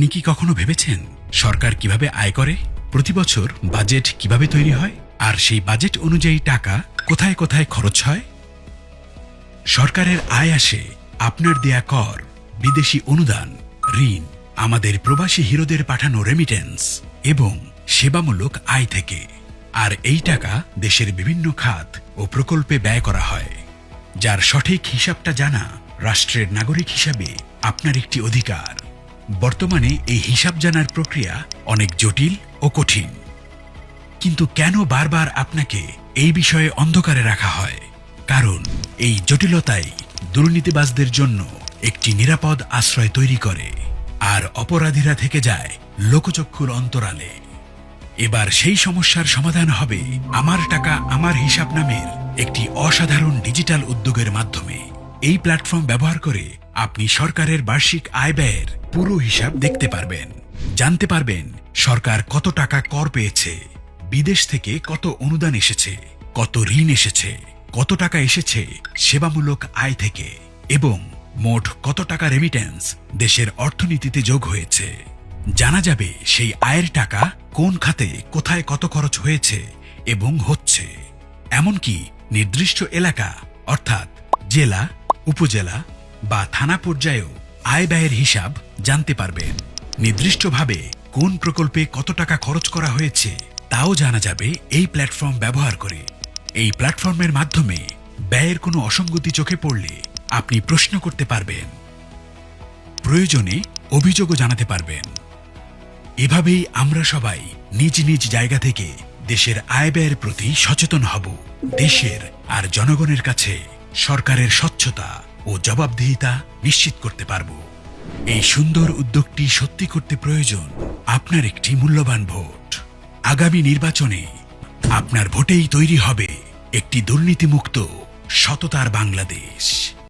আপনি কি কখনো ভেবেছেন সরকার কীভাবে আয় করে? প্রতি বছর বাজেট কীভাবে তৈরি হয়? আর সেই বাজেট অনুযায়ী টাকা কোথায় কোথায় খরচ হয়? সরকারের আয় আসে আপনার দেয়া কর, বিদেশি অনুদান, ঋণ, আমাদের প্রবাসী হিরোদের পাঠানো রেমিটেন্স এবং সেবামূলক আয় থেকে। আর এই টাকা দেশের বিভিন্ন খাত ও প্রকল্পে ব্যয় করা হয়। যার সঠিক হিসাবটা জানা রাষ্ট্রের নাগরিক হিসাবে আপনার একটি অধিকার। বর্তমানে এই হিসাব জানার প্রক্রিয়া অনেক জটিল ও কঠিন। কিন্তু কেন বারবার আপনাকে এই বিষয়ে অন্ধকারে রাখা হয়? কারণ এই জটিলতাই দুর্নীতিবাজদের জন্য একটি নিরাপদ আশ্রয় তৈরি করে, আর অপরাধীরা থেকে যায় লোকচক্ষুর অন্তরালে। এবার সেই সমস্যার সমাধান হবে আমার টাকা আমার হিসাব নামের একটি অসাধারণ ডিজিটাল উদ্যোগের মাধ্যমে। এই প্ল্যাটফর্ম ব্যবহার করে আপনি সরকারের বার্ষিক আয় ব্যয়ের পুরো হিসাব দেখতে পারবেন। জানতে পারবেন সরকার কত টাকা কর পেয়েছে, বিদেশ থেকে কত অনুদান এসেছে, কত ঋণ এসেছে, কত টাকা এসেছে সেবামূলক আয় থেকে, এবং মোট কত টাকা রেমিটেন্স দেশের অর্থনীতিতে যোগ হয়েছে। জানা যাবে সেই আয়ের টাকা কোন খাতে, কোথায় কত খরচ হয়েছে এবং হচ্ছে। এমনকি নির্দিষ্ট এলাকা, অর্থাৎ জেলা, উপজেলা বা থানা পর্যায়েও আয় ব্যয়ের হিসাব জানতে পারবেন নির্দিষ্টভাবে কোন প্রকল্পে কত টাকা খরচ করা হয়েছে তাও জানা যাবে এই প্ল্যাটফর্ম ব্যবহার করে। এই প্ল্যাটফর্মের মাধ্যমে ব্যয়ের কোনো অসঙ্গতি চোখে পড়লে আপনি প্রশ্ন করতে পারবেন। প্রয়োজনে অভিযোগও জানাতে পারবেন। এভাবেই আমরা সবাই নিজ নিজ জায়গা থেকে দেশের আয় ব্যয়ের প্রতি সচেতন হব। দেশের আর জনগণের কাছে সরকারের স্বচ্ছতা ও জবাবদিহিতা নিশ্চিত করতে পারব। এই সুন্দর উদ্যোগটি সত্যি করতে প্রয়োজন আপনার একটি মূল্যবান ভোট। আগামী নির্বাচনে আপনার ভোটেই তৈরি হবে একটি দুর্নীতিমুক্ত, সততার বাংলাদেশ।